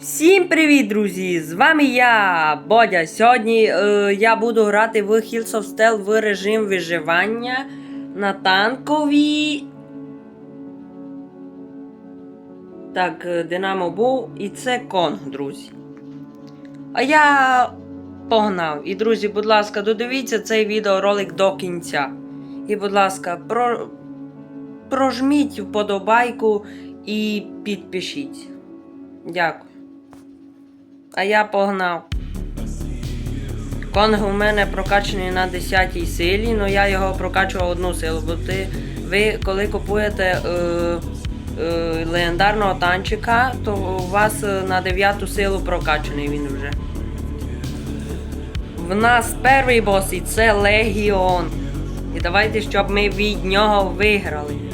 Всім привіт, друзі! З вами я, Бодя. Сьогодні е, я буду грати в Hills of Stealth в режим виживання на танковій. Так, е, Динамо був і це Конг, друзі. А я погнав. І, друзі, будь ласка, додивіться цей відеоролик до кінця. І, будь ласка, про... прожміть вподобайку і підпишіть. Дякую. А я погнав. Конг у мене прокачаний на 10 силі, але я його прокачував одну силу, бо ти, ви коли купуєте е, е, легендарного танчика, то у вас е, на 9 силу прокачаний він вже. В нас перший бос і це Легіон. І давайте, щоб ми від нього виграли.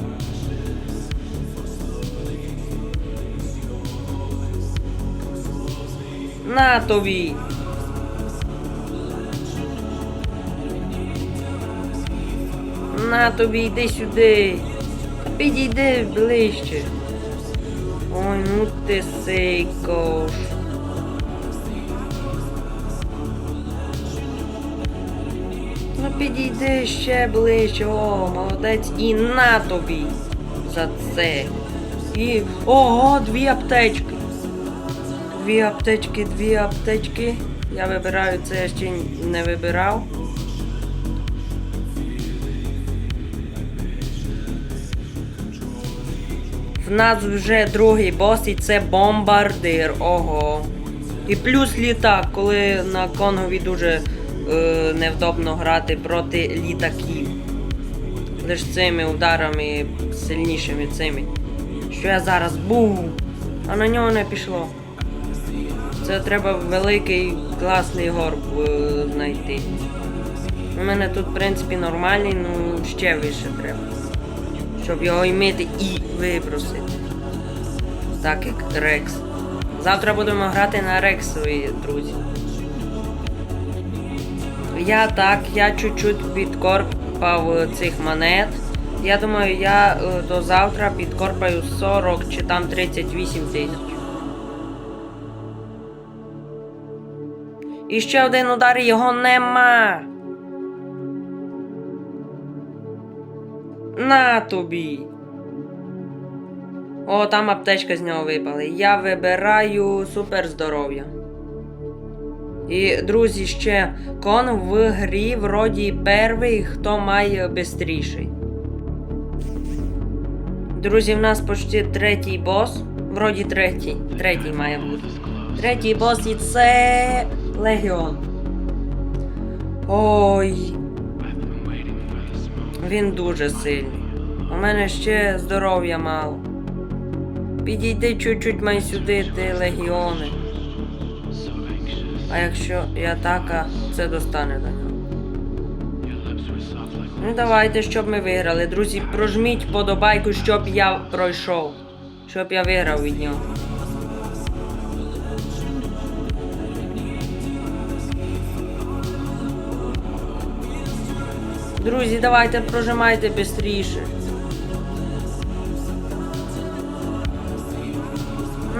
На тобі. На тобі, йди сюди. Підійди ближче. Ой, ну ти сейкош. Ну підійди ще ближче, о, молодець, і на тобі за це. І. Ого, дві аптечки. Дві аптечки, дві аптечки. Я вибираю це я ще не вибирав. В нас вже другий бос і це бомбардир. Ого. І плюс літак, коли на Конгові дуже е, невдобно грати проти літаків. Лише цими ударами сильнішими цими. Що я зараз бум! А на нього не пішло. Це треба великий класний горб е, знайти. У мене тут, в принципі, нормальний, ну ще вище треба. Щоб його імити і вибросити. Так як Рекс. Завтра будемо грати на Рексові, друзі. Я так, я чуть-чуть підкорпав е, цих монет. Я думаю, я е, до завтра підкорпаю 40 чи там 38 тисяч. І ще один удар його нема. На тобі. О, там аптечка з нього випала. Я вибираю супер здоров'я. І, друзі, ще кон в грі вроді перший, хто має бистріший. Друзі, в нас почти третій бос. Вроді третій. Третій має бути. Третій бос і це Легіон. Ой. Він дуже сильний. У мене ще здоров'я мало. Підійди чуть-чуть май сюди, ти легіони. А якщо і атака, це достане до нього. Ну давайте, щоб ми виграли. Друзі, прожміть подобайку, щоб я пройшов. Щоб я виграв від нього. Друзі, давайте прожимайте швидше.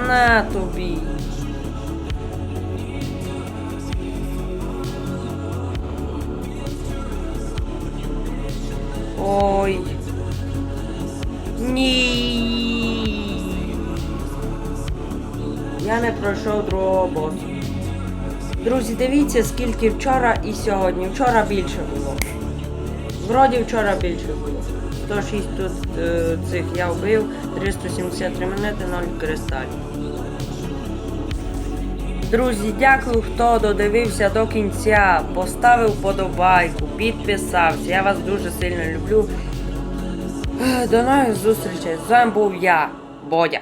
На тобі. Ой. Ні. Я не пройшов другого босу. Друзі, дивіться, скільки вчора і сьогодні. Вчора більше було. Вроді вчора більше було. 106 тут е, цих я вбив, 373 монети, 0 кристалів. Друзі, дякую, хто додивився до кінця, поставив подобайку, підписався. Я вас дуже сильно люблю. До нових зустрічей. З вами був я, Бодя.